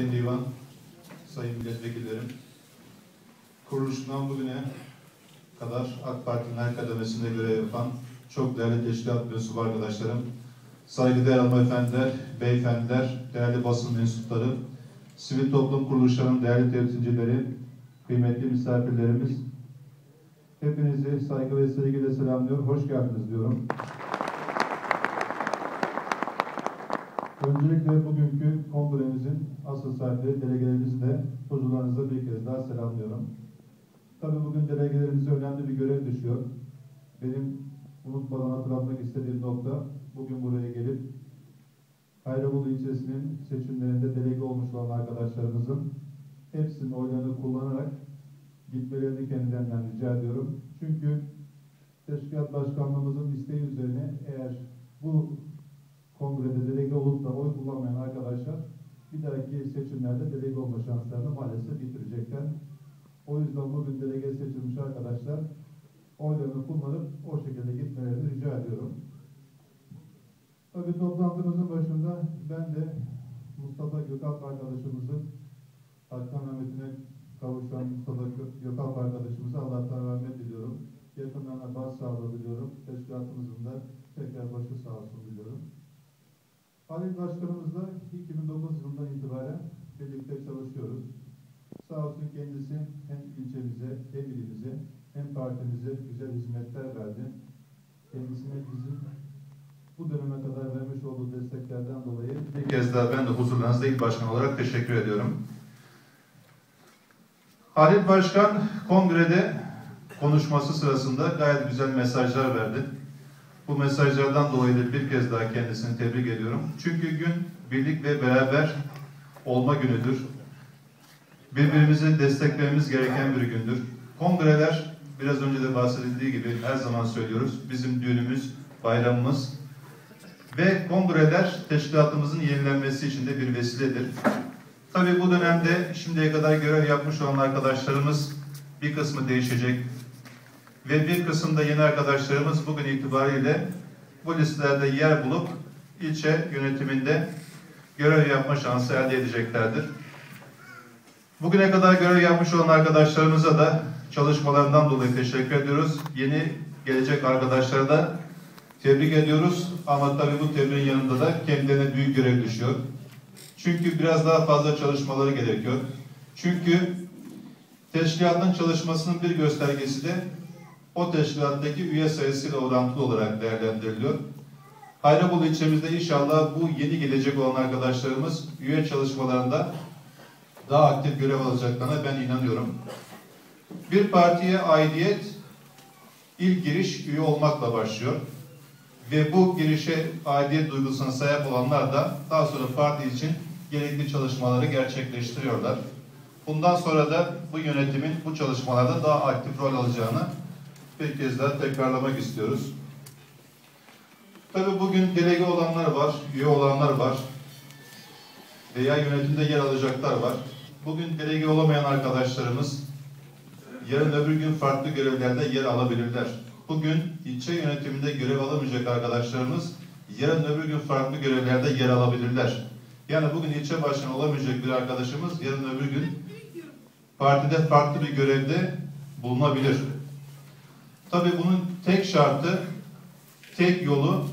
Sayın Divan, Sayın Milletvekillerim, kuruluşundan bugüne kadar AK Parti'nin her kademesinde görev yapan çok değerli teşkilat mensubu arkadaşlarım, saygıdeğer hanımefendiler, beyefendiler, değerli basın mensupları, sivil toplum kuruluşlarının değerli temsilcileri, kıymetli misafirlerimiz, hepinizi saygı ve sevgiyle selamlıyorum. Hoş geldiniz diyorum. Öncelikle bugünkü kongremizin asıl sahibi delegelerimizi de huzurlarınızda bir kez daha selamlıyorum. Tabii bugün delegelerimize önemli bir görev düşüyor. Benim unutmadan hatırlatmak istediğim nokta bugün buraya gelip Hayrabolu ilçesinin seçimlerinde delege olmuş olan arkadaşlarımızın hepsinin oylarını kullanarak gitmelerini kendilerinden rica ediyorum. Çünkü Teşkilat Başkanlığımızın isteği üzerine eğer bu kongrede delege olup da oy kullanmayan arkadaşlar bir dahaki seçimlerde delege olma şanslarını maalesef yitirecekler. O yüzden bugün delege seçilmiş arkadaşlar oylarını kullanıp o şekilde gitmelerini rica ediyorum. Tabii toplantımızın başında ben de Mustafa Gökalp arkadaşımızın Hakkın rahmetine kavuşan Mustafa Gö- Gökalp arkadaşımıza Allah'tan rahmet diliyorum. Yakınlarına başsağlığı diliyorum. Teşkilatımızın da tekrar başı sağ olsun diliyorum. Halil Başkanımızla 2009 yılından itibaren birlikte çalışıyoruz. Sağ olsun kendisi hem ilçemize, hem ilimize, hem partimize güzel hizmetler verdi. Kendisine bizim bu döneme kadar vermiş olduğu desteklerden dolayı bir kez daha ben de huzurlarınızda il başkan olarak teşekkür ediyorum. Halil Başkan kongrede konuşması sırasında gayet güzel mesajlar verdi. Bu mesajlardan dolayı da bir kez daha kendisini tebrik ediyorum. Çünkü gün birlik ve beraber olma günüdür. Birbirimizi desteklememiz gereken bir gündür. Kongreler biraz önce de bahsedildiği gibi her zaman söylüyoruz. Bizim düğünümüz, bayramımız ve kongreler teşkilatımızın yenilenmesi için de bir vesiledir. Tabii bu dönemde şimdiye kadar görev yapmış olan arkadaşlarımız bir kısmı değişecek ve bir kısım da yeni arkadaşlarımız bugün itibariyle bu listelerde yer bulup ilçe yönetiminde görev yapma şansı elde edeceklerdir. Bugüne kadar görev yapmış olan arkadaşlarımıza da çalışmalarından dolayı teşekkür ediyoruz. Yeni gelecek arkadaşlara da tebrik ediyoruz. Ama tabii bu tebriğin yanında da kendilerine büyük görev düşüyor. Çünkü biraz daha fazla çalışmaları gerekiyor. Çünkü teşkilatın çalışmasının bir göstergesi de o teşkilattaki üye sayısıyla orantılı olarak değerlendiriliyor. Hayrabolu ilçemizde inşallah bu yeni gelecek olan arkadaşlarımız üye çalışmalarında daha aktif görev alacaklarına ben inanıyorum. Bir partiye aidiyet ilk giriş üye olmakla başlıyor. Ve bu girişe aidiyet duygusuna sahip olanlar da daha sonra parti için gerekli çalışmaları gerçekleştiriyorlar. Bundan sonra da bu yönetimin bu çalışmalarda daha aktif rol alacağını bir kez daha tekrarlamak istiyoruz. Tabii bugün delege olanlar var, üye olanlar var veya yönetimde yer alacaklar var. Bugün delege olamayan arkadaşlarımız yarın öbür gün farklı görevlerde yer alabilirler. Bugün ilçe yönetiminde görev alamayacak arkadaşlarımız yarın öbür gün farklı görevlerde yer alabilirler. Yani bugün ilçe başkanı olamayacak bir arkadaşımız yarın öbür gün partide farklı bir görevde bulunabilir. Tabii bunun tek şartı, tek yolu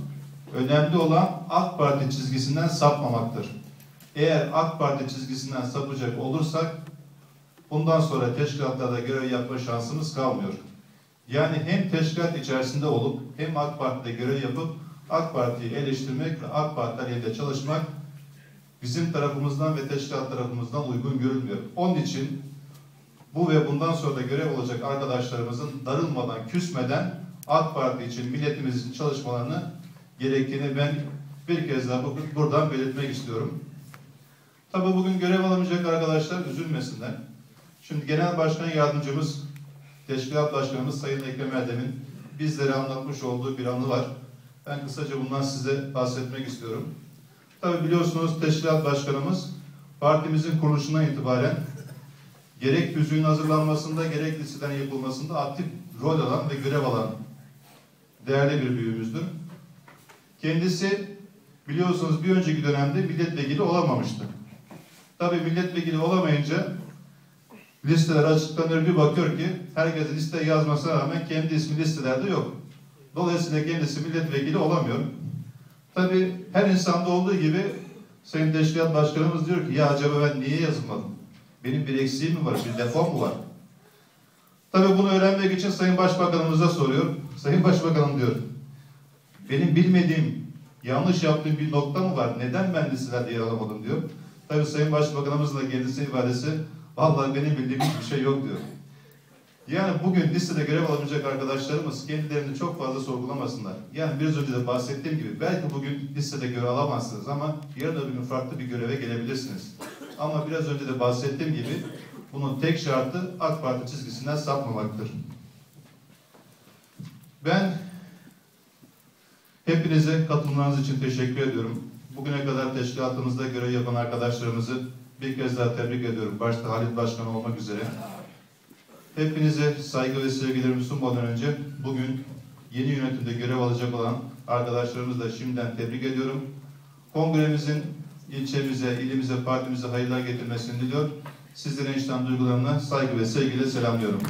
önemli olan AK Parti çizgisinden sapmamaktır. Eğer AK Parti çizgisinden sapacak olursak bundan sonra teşkilatlarda görev yapma şansımız kalmıyor. Yani hem teşkilat içerisinde olup hem AK Parti'de görev yapıp AK Parti'yi eleştirmek ve AK Parti aleyhinde çalışmak bizim tarafımızdan ve teşkilat tarafımızdan uygun görülmüyor. Onun için bu ve bundan sonra da görev olacak arkadaşlarımızın darılmadan, küsmeden AK Parti için, milletimiz için çalışmalarını gerektiğini ben bir kez daha bugün buradan belirtmek istiyorum. Tabii bugün görev alamayacak arkadaşlar üzülmesinler. Şimdi Genel Başkan Yardımcımız, Teşkilat Başkanımız Sayın Ekrem Erdem'in bizlere anlatmış olduğu bir anı var. Ben kısaca bundan size bahsetmek istiyorum. Tabii biliyorsunuz Teşkilat Başkanımız partimizin kuruluşundan itibaren gerek tüzüğün hazırlanmasında gerek listelerin yapılmasında aktif rol alan ve görev alan değerli bir büyüğümüzdür. Kendisi biliyorsunuz bir önceki dönemde milletvekili olamamıştı. Tabii milletvekili olamayınca listeler açıklanır bir bakıyor ki herkes liste yazmasına rağmen kendi ismi listelerde yok. Dolayısıyla kendisi milletvekili olamıyor. Tabii her insanda olduğu gibi Sayın Teşkilat Başkanımız diyor ki ya acaba ben niye yazılmadım? Benim bir eksiğim mi var? Bir defom mu var? Tabii bunu öğrenmek için Sayın Başbakanımıza soruyor. Sayın Başbakanım diyor. Benim bilmediğim, yanlış yaptığım bir nokta mı var? Neden ben listelerde yer alamadım diyor. Tabii Sayın Başbakanımızın da kendisi ifadesi vallahi benim bildiğim hiçbir şey yok diyor. Yani bugün listede görev alabilecek arkadaşlarımız kendilerini çok fazla sorgulamasınlar. Yani biraz önce de bahsettiğim gibi belki bugün listede görev alamazsınız ama yarın öbür gün farklı bir göreve gelebilirsiniz. Ama biraz önce de bahsettiğim gibi bunun tek şartı AK Parti çizgisinden sapmamaktır. Ben hepinize katılımlarınız için teşekkür ediyorum. Bugüne kadar teşkilatımızda görev yapan arkadaşlarımızı bir kez daha tebrik ediyorum. Başta Halit Başkan olmak üzere. Hepinize saygı ve sevgilerimi sunmadan önce bugün yeni yönetimde görev alacak olan arkadaşlarımızı da şimdiden tebrik ediyorum. Kongremizin ilçemize, ilimize, partimize hayırlar getirmesini diliyor. Sizlerin içten duygularına saygı ve sevgiyle selamlıyorum.